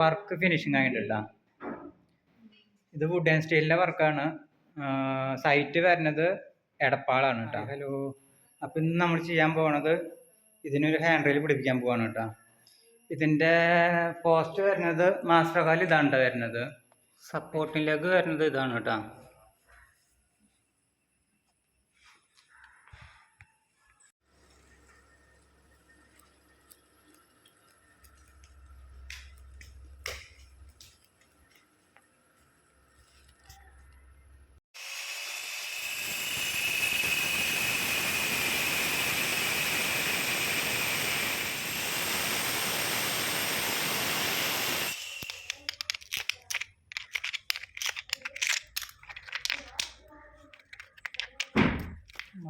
Work finishing ആയിട്ടില്ല ഇത് would and സ്റ്റീലിന്റെ വർക്കാണ് സൈറ്റ് വരുന്നത് എടപ്പാളാണ് കേട്ടോ ഹലോ. അപ്പം ഇന്ന് നമ്മൾ ചെയ്യാൻ പോണത് ഇതിനൊരു ഹാൻഡ് റെയിൽ പിടിപ്പിക്കാൻ പോവാണ് കേട്ടോ ഇതിന്റെ പോസ്റ്റ് വരുന്നത് മാസ്റ്റർ കാൽ ഇതാണ് വരുന്നത് സപ്പോർട്ടിലേക്ക് വരുന്നത് ഇതാണ് കേട്ടോ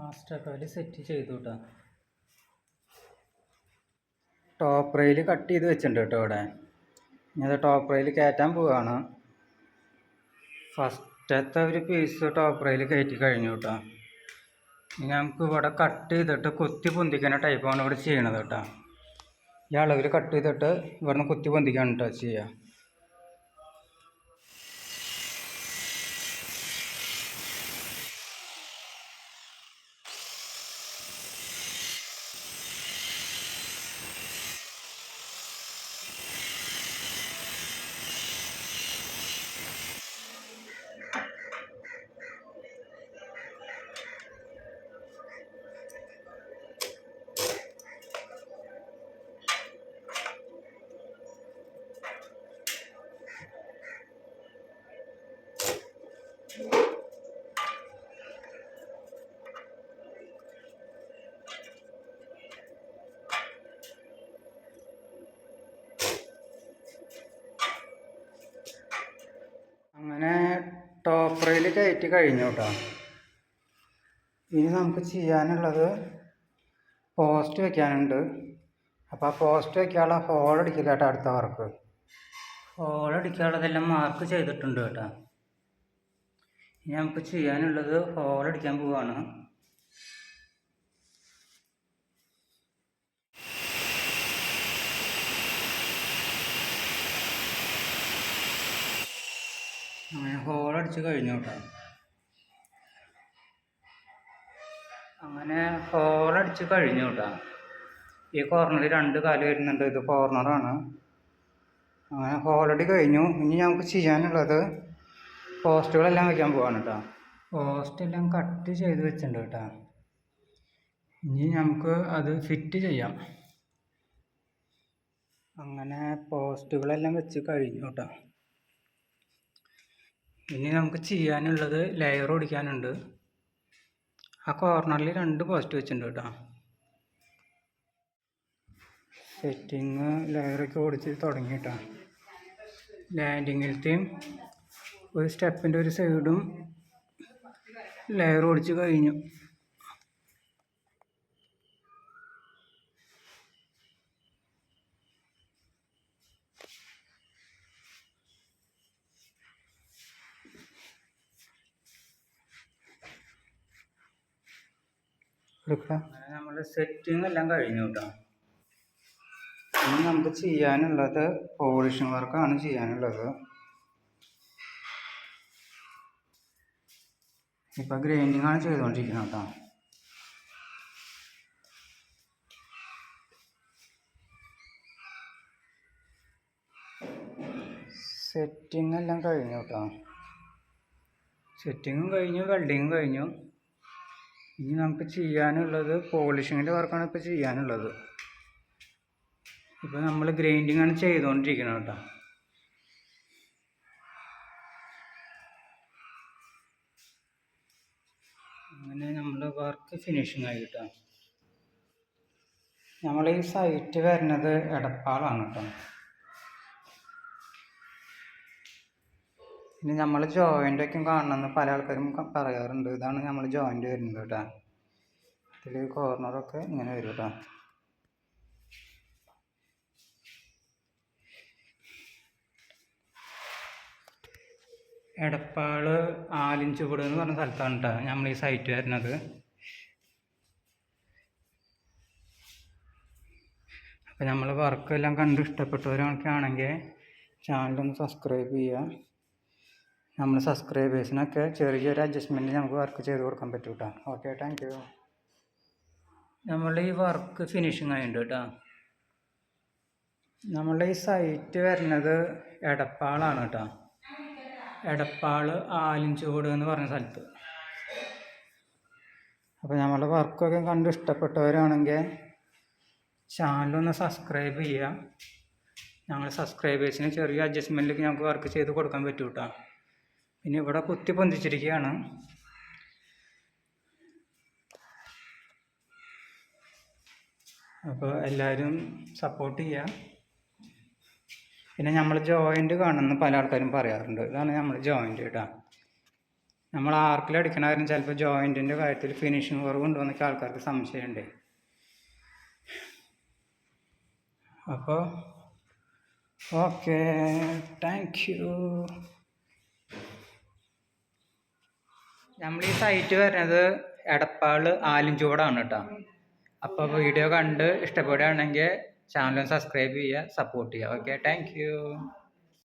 മാസ്റ്റർ കാൽ സെറ്റ് ചെയ്തു കേട്ടോ ടോപ്പ് റെയിൽ കട്ട് ചെയ്ത് വെച്ചിട്ടുണ്ട് കേട്ടോ ഇവിടെ. ഇനി അത് ടോപ്പ് റെയിൽ കയറ്റാൻ പോവുകയാണ് ഫസ്റ്റത്തെ ഒരു പീസ് ടോപ്പ് റെയിൽ കയറ്റി കഴിഞ്ഞു കേട്ടോ ഇനി നമുക്ക് ഇവിടെ കട്ട് ചെയ്തിട്ട് കുത്തി പൊന്തിക്കുന്ന ടൈപ്പാണ് ഇവിടെ ചെയ്യണത് കേട്ടോ ഈ അളവിൽ കട്ട് ചെയ്തിട്ട് ഇവിടുന്ന് കുത്തി പൊന്തിക്കാണ് കേട്ടോ ചെയ്യുക അങ്ങനെ ടോപ്പ് റെയിൽ കയറ്റി കഴിഞ്ഞു കേട്ടോ ഇനി നമുക്ക് ചെയ്യാനുള്ളത് പോസ്റ്റ് വെക്കാനുണ്ട്. അപ്പോൾ ആ പോസ്റ്റ് വെക്കാനുള്ള ഹോൾ അടിക്കില്ല കേട്ടോ അടുത്ത വർക്ക് ഹോൾ അടിക്കാനുള്ളതെല്ലാം മാർക്ക് ചെയ്തിട്ടുണ്ട് കേട്ടോ ഇനി നമുക്ക് ചെയ്യാനുള്ളത് ഹോൾ അടിക്കാൻ പോവാണ്. അങ്ങനെ ഹോൾ അടിച്ച് കഴിഞ്ഞു കേട്ടോ. അങ്ങനെ ഹോൾ അടിച്ച് കഴിഞ്ഞു കേട്ടോ. ഈ കോർണറിൽ രണ്ട് കാൽ വരുന്നുണ്ട്. ഇത് കോർണറാണ് അങ്ങനെ ഹോളടി കഴിഞ്ഞു. ഇനി നമുക്ക് ചെയ്യാനുള്ളത് പോസ്റ്റുകളെല്ലാം വെക്കാൻ പോവാണ് കേട്ടോ പോസ്റ്റ് എല്ലാം കട്ട് ചെയ്ത് വെച്ചിട്ടുണ്ട് കേട്ടോ ഇനി നമുക്ക് അത് ഫിറ്റ് ചെയ്യാം. അങ്ങനെ പോസ്റ്റുകളെല്ലാം വെച്ച് കഴിഞ്ഞു കേട്ടോ ഇനി നമുക്ക് ചെയ്യാനുള്ളത് ലെയർ ഓടിക്കാനുണ്ട്. ആ കോർണറിൽ രണ്ട് പോസ്റ്റ് വെച്ചിട്ടുണ്ട് കേട്ടോ സെറ്റിങ് ലെയറൊക്കെ ഓടിച്ച് തുടങ്ങി കേട്ടോ ലാൻഡിങ്ങിലത്തെയും ഒരു സ്റ്റെപ്പിന്റെ ഒരു സൈഡും ലെയർ ഓടിച്ച് കഴിഞ്ഞു. നമ്മൾ സെറ്റിംഗ് എല്ലാം കഴിഞ്ഞു കേട്ടോ ഇനി നമുക്ക് ചെയ്യാനുള്ളത് പോളിഷിംഗ് വർക്കാണ് ചെയ്യാനുള്ളത്. ഇപ്പം ഗ്രൈൻഡിങ് ആണ് ചെയ്തുകൊണ്ടിരിക്കുന്നത് കേട്ടോ സെറ്റിംഗ് എല്ലാം കഴിഞ്ഞു കേട്ടോ സെറ്റിങ്ങും കഴിഞ്ഞു വെൽഡിങ്ങും കഴിഞ്ഞു. ഇനി നമുക്ക് ചെയ്യാനുള്ളത് പോളിഷിങ്ങിന്റെ വർക്കാണ് ഇപ്പോൾ ചെയ്യാനുള്ളത്. ഇപ്പോൾ നമ്മൾ ഗ്രൈൻഡിങ് ആണ് ചെയ്തുകൊണ്ടിരിക്കുന്നത് കേട്ടോ അങ്ങനെ നമ്മുടെ വർക്ക് ഫിനിഷിങ് ആയി കേട്ടോ നമ്മൾ ഈ സൈറ്റ് വരുന്നത് എടപ്പാളാണ് കേട്ടോ ഇനി നമ്മൾ ജോയിന്റ് ഒക്കെ കാണണമെന്ന് പല ആൾക്കാരും പറയാറുണ്ട്. ഇതാണ് നമ്മൾ ജോയിന്റ് വരുന്നത് കേട്ടോ ഇതിൽ കോർണറൊക്കെ ഇങ്ങനെ വരും കേട്ടോ എടപ്പാൾ ആലിഞ്ചുകൂട് എന്ന് പറഞ്ഞ സ്ഥലത്താണ് കേട്ടോ നമ്മൾ ഈ സൈറ്റ് വരുന്നത്. അപ്പോൾ നമ്മൾ വർക്കെല്ലാം കണ്ട് ഇഷ്ടപ്പെട്ടവരൊക്കെ ആണെങ്കിൽ ചാനലൊന്ന് സബ്സ്ക്രൈബ് ചെയ്യുക നമ്മൾ സബ്സ്ക്രൈബേഴ്സിനൊക്കെ ചെറിയ ചെറിയ അഡ്ജസ്റ്റ്മെന്റ് നമുക്ക് വർക്ക് ചെയ്ത് കൊടുക്കാൻ പറ്റും കേട്ടോ ഓക്കെ താങ്ക് യു നമ്മളുടെ ഈ വർക്ക് ഫിനിഷിങ് ആയിട്ടുണ്ട് കേട്ടോ നമ്മളുടെ ഈ സൈറ്റ് വരുന്നത് എടപ്പാളാണ് കേട്ടോ എടപ്പാൾ ആലിഞ്ചോട് എന്ന് പറഞ്ഞ സ്ഥലത്ത്. അപ്പോൾ നമ്മളുടെ വർക്കൊക്കെ കണ്ട് ഇഷ്ടപ്പെട്ടവരാണെങ്കിൽ ചാനലൊന്ന് സബ്സ്ക്രൈബ് ചെയ്യുക ഞങ്ങൾ സബ്സ്ക്രൈബേഴ്സിന് ചെറിയ അഡ്ജസ്റ്റ്മെന്റിലേക്ക് ഞങ്ങൾക്ക് വർക്ക് ചെയ്ത് കൊടുക്കാൻ പറ്റും കേട്ടോ പിന്നെ ഇവിടെ കുത്തി പൊന്തിച്ചിരിക്കുകയാണ് അപ്പോൾ എല്ലാവരും സപ്പോർട്ട് ചെയ്യുക പിന്നെ നമ്മൾ ജോയിന്റ് കാണുമെന്ന് പല ആൾക്കാരും പറയാറുണ്ട്. ഇതാണ് നമ്മൾ ജോയിന്റ് കേട്ടോ നമ്മൾ ആർക്കിൽ അടിക്കണവരും ചിലപ്പോൾ ജോയിന്റിന്റെ കാര്യത്തിൽ ഫിനിഷിങ് കുറവുണ്ടോ എന്നൊക്കെ ആൾക്കാർക്ക് സംശയമുണ്ട്. അപ്പോൾ ഓക്കെ താങ്ക് യു നമ്മൾ ഈ സൈറ്റ് വരുന്നത് എടപ്പാൾ ആലിഞ്ചോടാണ് കേട്ടോ അപ്പോൾ വീഡിയോ കണ്ട് ഇഷ്ടപ്പെടുകയാണെങ്കിൽ ചാനൽ സബ്സ്ക്രൈബ് ചെയ്യുക സപ്പോർട്ട് ചെയ്യുക ഓക്കെ താങ്ക് യു